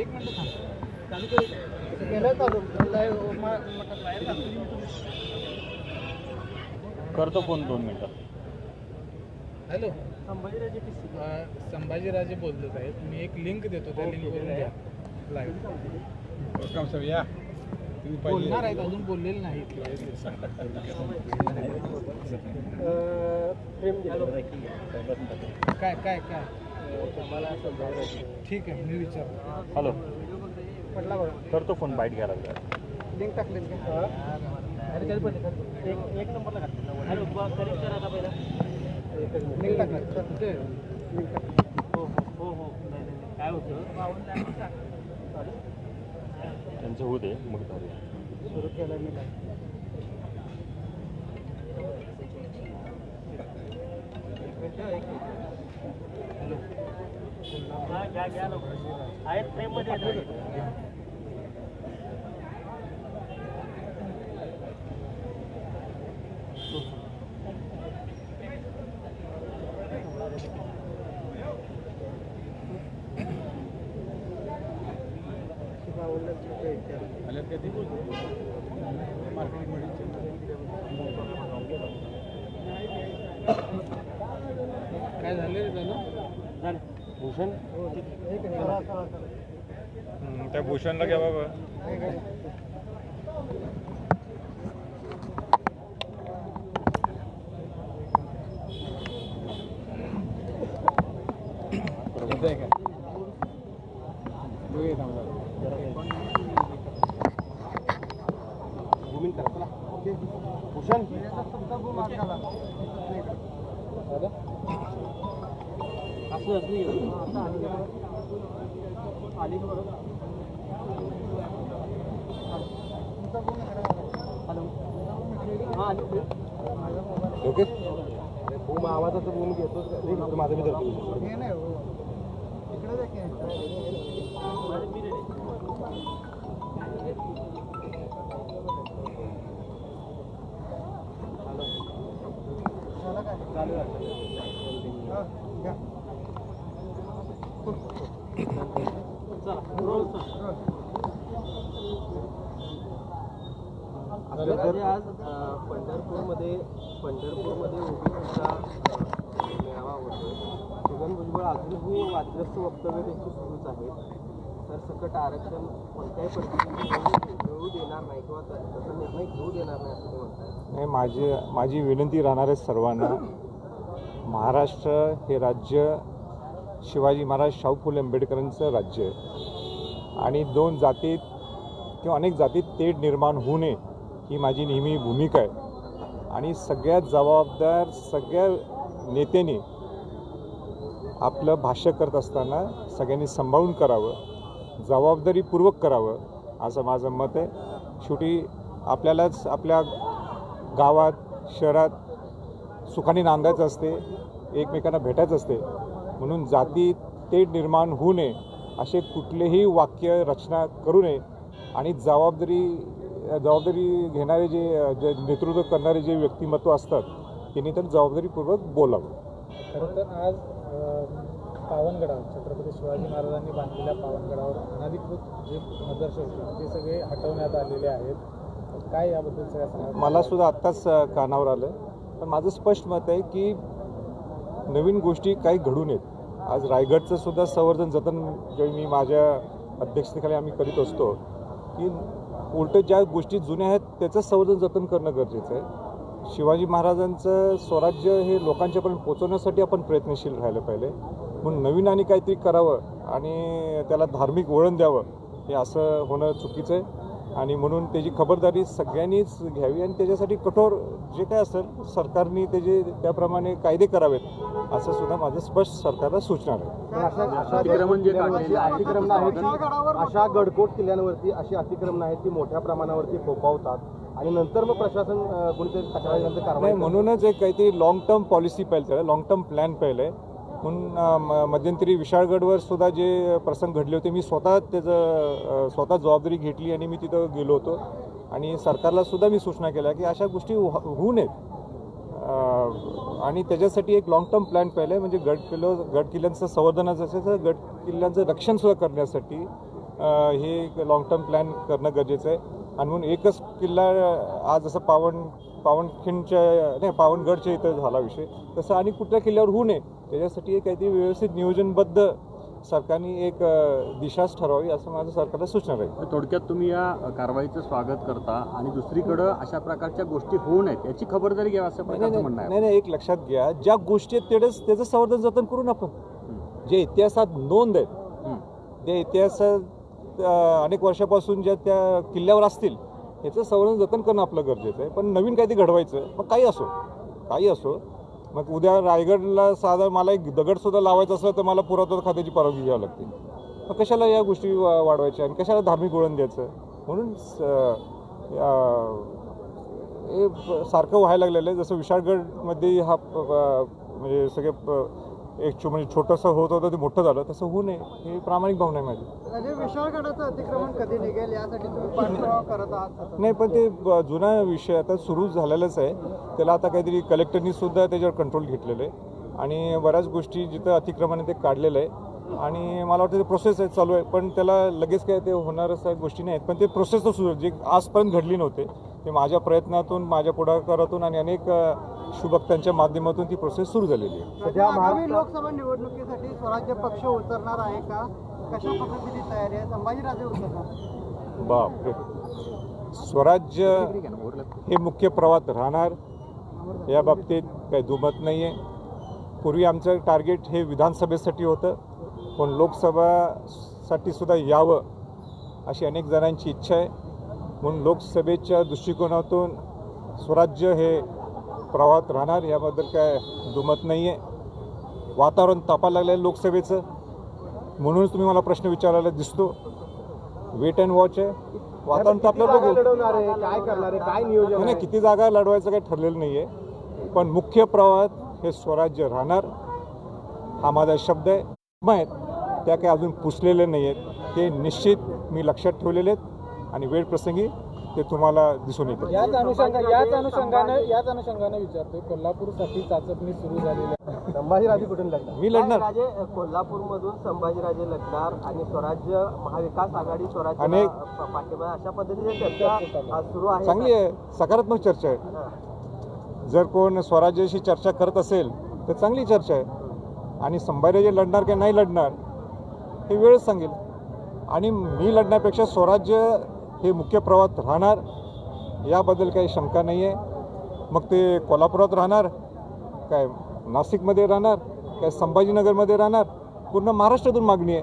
एक मिनिट थांब. चालू कर. केलं चालू लाईव्ह बाहेर जातो करतो फोन दोन मिनटं. हॅलो. संभाजीराजे संभाजीराजे बोलतो साहेब मी एक लिंक देतो त्या लिंकवरून घ्या. लाईव्ह या. तुम्ही बोलणार आहेत अजून बोललेले नाहीत. काय काय काय? ठीक आहे मी विचारतो. हॅलो. पडला बरं करतो फोन बाईट घ्यायला लागला. लिंक टाकले एक एक नंबरला हॅलो कनेक्ट करा का पहिला. लिंक टाकलं लिंक टाकलं हो हो हो काय होतं? त्यांचं होऊ दे मग धरूया सुरू केलं मी काय? आल्यात का ते? मार्केटिंग काय झालं रे झालं भूषण? त्या भूषणला घ्या बाबा. भूषण? ओके. खूप आवाजाचं बोलून घेतोच माझं मी धरतो. हे हो. चालू आपल्याकडे आज पंढरपूरमध्ये पंढरपूरमध्ये ओबीसीचा मेळावा होतो छगन भुजबळ अजूनही वादग्रस्त वक्तव्य त्यांची सुरूच आहे तर सकट आरक्षण कोणत्याही परिस्थितीत घेऊ देणार नाही किंवा त्याचा निर्णय घेऊ देणार नाही असं ते म्हणतात नाही माझी माझी विनंती राहणार आहे सर्वांना. महाराष्ट्र हे राज्य शिवाजी महाराज शाहू फुले आंबेडकरांचं राज्य आहे. आणि दोन जातीत किंवा अनेक जातीत तेढ निर्माण होऊ नये ही माझी नेहमी भूमिका आहे. आणि सगळ्यात जबाबदार सगळ्या नेत्यांनी आपलं भाष्य करत असताना सगळ्यांनी सांभाळून करावं जबाबदारीपूर्वक करावं असं माझं मत आहे. शेवटी आपल्यालाच आपल्या गावात शहरात सुखाने नांदायचं असते एकमेकांना भेटायचं असते म्हणून जाती तेढ निर्माण होऊ नये असे कुठलेही वाक्य रचना करू नये. आणि जबाबदारी जबाबदारी घेणारे जे जे नेतृत्व करणारे जे व्यक्तिमत्व असतात त्यांनी तर जबाबदारीपूर्वक बोलावं. खरं तर आज पावनगडावर छत्रपती शिवाजी महाराजांनी बांधलेल्या पावनगडावर अनधिकृत जे मदरसे होते ते सगळे हटवण्यात आलेले आहेत. काय याबद्दल मला सुद्धा आत्ताच कानावर आलं. पण माझं स्पष्ट मत आहे की नवीन गोष्टी काही घडू नयेत आज रायगडचं सुद्धा संवर्धन जतन जे मी माझ्या अध्यक्षतेखाली आम्ही करीत असतो की उलट ज्या गोष्टी जुन्या आहेत त्याचं संवर्धन जतन करणं गरजेचं आहे. शिवाजी महाराजांचं स्वराज्य हे लोकांच्यापर्यंत पोचवण्यासाठी आपण प्रयत्नशील राहिलं पाहिजे. म्हणून नवीन आणि काहीतरी करावं आणि त्याला धार्मिक वळण द्यावं हे असं होणं चुकीचं आहे. आणि म्हणून त्याची खबरदारी सगळ्यांनीच घ्यावी आणि त्याच्यासाठी कठोर जे काय असेल सरकारने त्याचे त्याप्रमाणे कायदे करावेत असं सुद्धा माझं स्पष्ट सरकारला सूचना आहे अशा गडकोट किल्ल्यांवरती अशी अतिक्रमण आहेत ती मोठ्या प्रमाणावरती फोपावतात आणि नंतर मग प्रशासन कोणीतरी करतं. म्हणूनच एक काहीतरी लॉंग टर्म पॉलिसी पाहिजे त्याला लॉंग टर्म प्लॅन पाहिलं आहे म्हणून म- मध्यंतरी विशाळगडवर सुद्धा जे प्रसंग घडले होते मी स्वतः त्याचं स्वतः जबाबदारी घेतली आणि मी तिथं गेलो होतो. आणि सरकारला सुद्धा मी सूचना केल्या की अशा गोष्टी हो, होऊ नयेत. आणि त्याच्यासाठी एक लॉंग टर्म प्लॅन पाहिलं आहे म्हणजे गड किल्लो गड किल्ल्यांचं संवर्धनाचं असेल तर गड किल्ल्यांचं रक्षणसुद्धा करण्यासाठी हे एक लॉंग टर्म प्लॅन करणं गरजेचं आहे. आणि म्हणून एकच किल्ला आज जसं पावन पावनखिंडच्या नाही पावनगडच्या इथं झाला विषय तसं आणि कुठल्या किल्ल्यावर होऊ नये त्याच्यासाठी एक काहीतरी व्यवस्थित नियोजनबद्ध सरकारने एक दिशाच ठरवावी असं माझं सरकारला सूचना राहील थोडक्यात तुम्ही या कारवाईचं स्वागत करता आणि दुसरीकडं अशा प्रकारच्या गोष्टी होऊ नयेत याची खबरदारी घ्यावी असं म्हणणं नाही नाही, एक लक्षात घ्या ज्या गोष्टी आहेत तेवढंच त्याचं संवर्धन जतन करून आपण. जे इतिहासात नोंद आहेत. त्या इतिहासात अनेक वर्षापासून ज्या त्या किल्ल्यावर असतील याचं संवर्धन जतन करणं आपलं गरजेचं आहे. पण नवीन काहीतरी घडवायचं मग काही असो काही असो. मग उद्या रायगडला साधा मला एक दगडसुद्धा लावायचं असलं तर मला पुरातत्व खात्याची परवानगी घ्यावी लागते. मग कशाला या गोष्टी वा- वाढवायच्या? आणि कशाला धार्मिक वळण द्यायचं? म्हणून स- हे सारखं व्हायला लागलेलं आहे. जसं विशाळगडमध्ये हा प- म्हणजे सगळे प- एक म्हणजे छोटंसं होत होतं ते मोठं झालं. तसं होऊ नये. ही प्रामाणिक भावना आहे माझी. विशाळगडाचं अतिक्रमण कधी निघेल? यासाठी करत आहात. नाही पण ते जुना विषय आता सुरू झालेलाच आहे. त्याला आता काहीतरी कलेक्टरनी सुद्धा त्याच्यावर कंट्रोल घेतलेलं आहे. आणि बऱ्याच गोष्टी जिथं अतिक्रमण ते काढलेलं आहे. आणि मला वाटतं ते प्रोसेस आहे चालू आहे. पण त्याला लगेच काय ते होणारच आहे गोष्टी नाही आहेत पण ते प्रोसेस तर सुरू जे आजपर्यंत घडली नव्हते ते माझ्या प्रयत्नातून माझ्या पुढाकारातून आणि अनेक शुभक्तांच्या माध्यमातून ती प्रोसेस सुरू झालेली आहे. सध्या आगामी लोकसभा निवडणुकीसाठी स्वराज्य पक्ष उतरणार आहे का? कशा पद्धतीची तयारी आहे? संभाजीराजे उतरणार बापरे. स्वराज्य हे मुख्य प्रवाहात राहणार या बाबतीत काही दुमत नाही आहे पूर्वी आमचं टार्गेट हे विधानसभेसाठी होतं पण लोकसभासाठी सुद्धा यावं अशी अनेक जणांची इच्छा आहे. म्हणून लोकसभेच्या दृष्टिकोनातून स्वराज्य हे प्रवाहात राहणार याबद्दल काय दुमत नाही आहे वातावरण तापायला लागलं आहे लोकसभेचं. म्हणूनच तुम्ही मला प्रश्न विचारायला दिसतो. वेट अँड वॉच आहे. वातावरण तापलं बघू. काय करणार आहे? काय नियोजन नाही, किती जागा लढवायचं काही ठरलेलं नाही आहे पण मुख्य प्रवाहात हे स्वराज्य राहणार. हा माझा शब्द आहे. त्या काही अजून पुसलेले नाही आहेत ते निश्चित मी लक्षात ठेवलेले आहेत. आणि वेळ प्रसंगी ते तुम्हाला दिसून येतील याच अनुषंगा याच अनुषंगानं याच अनुषंगानं विचारतोय कोल्हापूरसाठी चाचपणी सुरू झालेली आहे. संभाजीराजे कुठून लढणार? मी लढणार. राजे कोल्हापूरमधून संभाजीराजे लढणार आणि स्वराज्य महाविकास आघाडी स्वराज्य अनेक- पा- पाठिंबा अशा पद्धतीने चर्चा आज सुरू आहे. चांगली आहे. सकारात्मक चर्चा आहे. जर कोण स्वराज्याशी चर्चा करत असेल तर चांगली चर्चा आहे. आणि संभाजीराजे लढणार की नाही लढणार हे वेळच सांगेल. आणि मी लढण्यापेक्षा स्वराज्य हे मुख्य प्रवाहात राहणार याबद्दल काही शंका नाही आहे मग ते कोल्हापुरात राहणार काय नाशिकमध्ये राहणार काय संभाजीनगरमध्ये राहणार पूर्ण महाराष्ट्रातून मागणी आहे.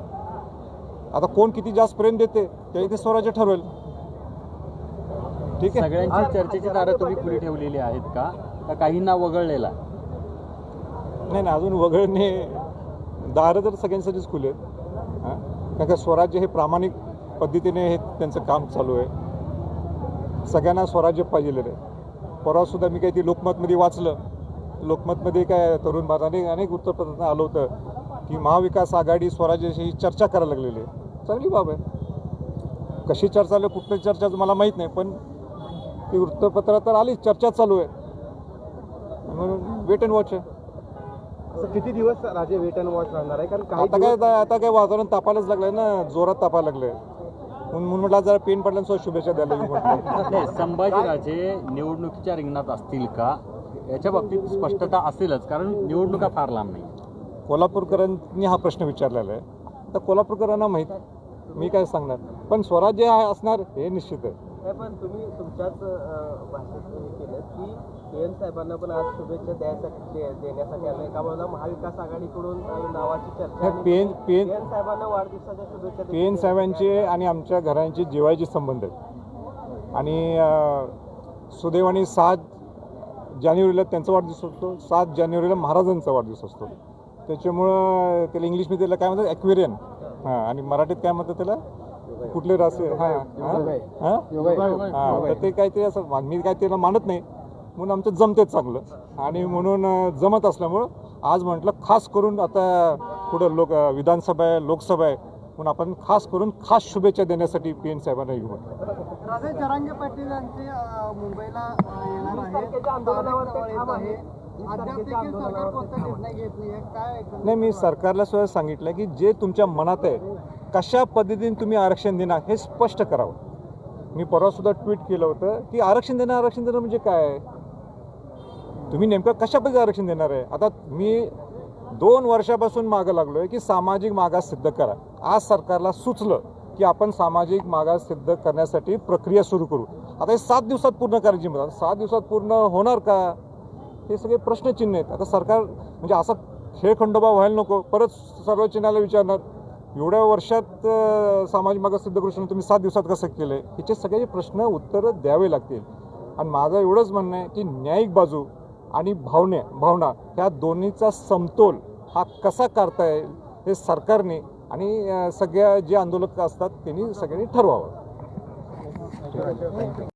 आता कोण किती जास्त प्रेम देते ते इथे स्वराज्य ठरवेल. ठीक आहे? सगळ्यांची चर्चेची दारं तुम्ही खुली ठेवलेली आहेत का? का काहींना वगळलेला? नाही नाही अजून वगळणे दारं तर सगळ्यांसाठीच खुले आहेत. हां? कारण का स्वराज्य हे प्रामाणिक पद्धतीने हे त्यांचं काम चालू आहे. सगळ्यांना स्वराज्य पाहिजेलं आहे. परवासुद्धा मी काही ती लोकमतमध्ये वाचलं. लोकमतमध्ये काय तरुण भारत अनेक वृत्तपत्रांत आलं होतं की महाविकास आघाडी स्वराज्याशी चर्चा करायला लागलेली आहे. चांगली बाब आहे. कशी चर्चा आहे कुठली चर्चा मला माहीत नाही पण ती वृत्तपत्रात तर आली चर्चा चालू आहे. म्हणून वेट अँड वॉच आहे. किती दिवस राजे वेट अँड वॉच राहणार आहे? कारण आता काय आता काय वातावरण तापायलाच लागलंय ना जोरात तापायला लागलंय. म्हणून म्हटलं जरा पेन पडल्यानं शुभेच्छा द्यायला मी म्हटलं. नाही संभाजीराजे निवडणुकीच्या रिंगणात असतील का? याच्या बाबतीत स्पष्टता असेलच कारण निवडणुका फार लांब नाही. कोल्हापूरकरांनी हा प्रश्न विचारलेला आहे. तर कोल्हापूरकरांना माहीत मी काय सांगणार? पण स्वराज्य असणार हे निश्चित आहे. नाही पण तुम्ही तुमच्याच भाषेत हे केलं की पी एन साहेबांना पण आज शुभेच्छा द्यायसाठी देण्यासाठी आलं एका बाजूला महाविकास आघाडीकडून नावाची चर्चा पेन पेन साहेबांना वाढदिवसाच्या शुभेच्छा पी एन साहेबांचे आणि आमच्या घरांचे जिवाळ्याचे संबंध आहेत. आणि सुदैवाने सात जानेवारीला त्यांचा वाढदिवस असतो सात जानेवारीला महाराजांचा वाढदिवस असतो. त्याच्यामुळं त्याला इंग्लिशमध्ये त्याला काय म्हणतात? ॲक्वेरियन हां आणि मराठीत काय म्हणतात त्याला? कुठले रासे हां? हां? हां तर ते काहीतरी असं मी काय त्याला मानत नाही. म्हणून आमचं जमतेच चांगलं. आणि म्हणून जमत असल्यामुळं आज म्हटलं खास करून आता पुढं लोक विधानसभा आहे लोकसभा आहे म्हणून आपण खास करून खास शुभेच्छा देण्यासाठी पी एन साहेबांना येऊ जरांगे पाटील यांचे मुंबईला येणार आहे. नाही मी सरकारला सुद्धा सांगितलं की जे तुमच्या मनात आहे कशा पद्धतीने तुम्ही आरक्षण देणार हे स्पष्ट करावं. मी परवासुद्धा ट्विट केलं होतं की आरक्षण देणं आरक्षण देणं म्हणजे काय? तुम्ही नेमकं कशा पद्धतीने आरक्षण देणार आहे? आता मी दोन वर्षापासून मागं लागलो आहे की सामाजिक मागास सिद्ध करा. आज सरकारला सुचलं की आपण सामाजिक मागास सिद्ध करण्यासाठी प्रक्रिया सुरू करू. आता हे सात दिवसात पूर्ण करायची म्हणतात. सात दिवसात पूर्ण होणार का? हे सगळे प्रश्नचिन्ह आहेत. आता सरकार म्हणजे असा खेळखंडोबा व्हायला नको. परत सर्वोच्च न्यायालय विचारणार. एवढ्या वर्षात समाज सामाजिक मागास सिद्धकृष्ण तुम्ही सात दिवसात कसं केलं ह्याचे सगळे प्रश्न उत्तरं द्यावे लागतील. आणि माझं एवढंच म्हणणं आहे की न्यायिक बाजू आणि भावने भावना ह्या दोन्हीचा समतोल हा कसा करता येईल हे सरकारने आणि सगळ्या जे आंदोलक असतात त्यांनी सगळ्यांनी ठरवावं.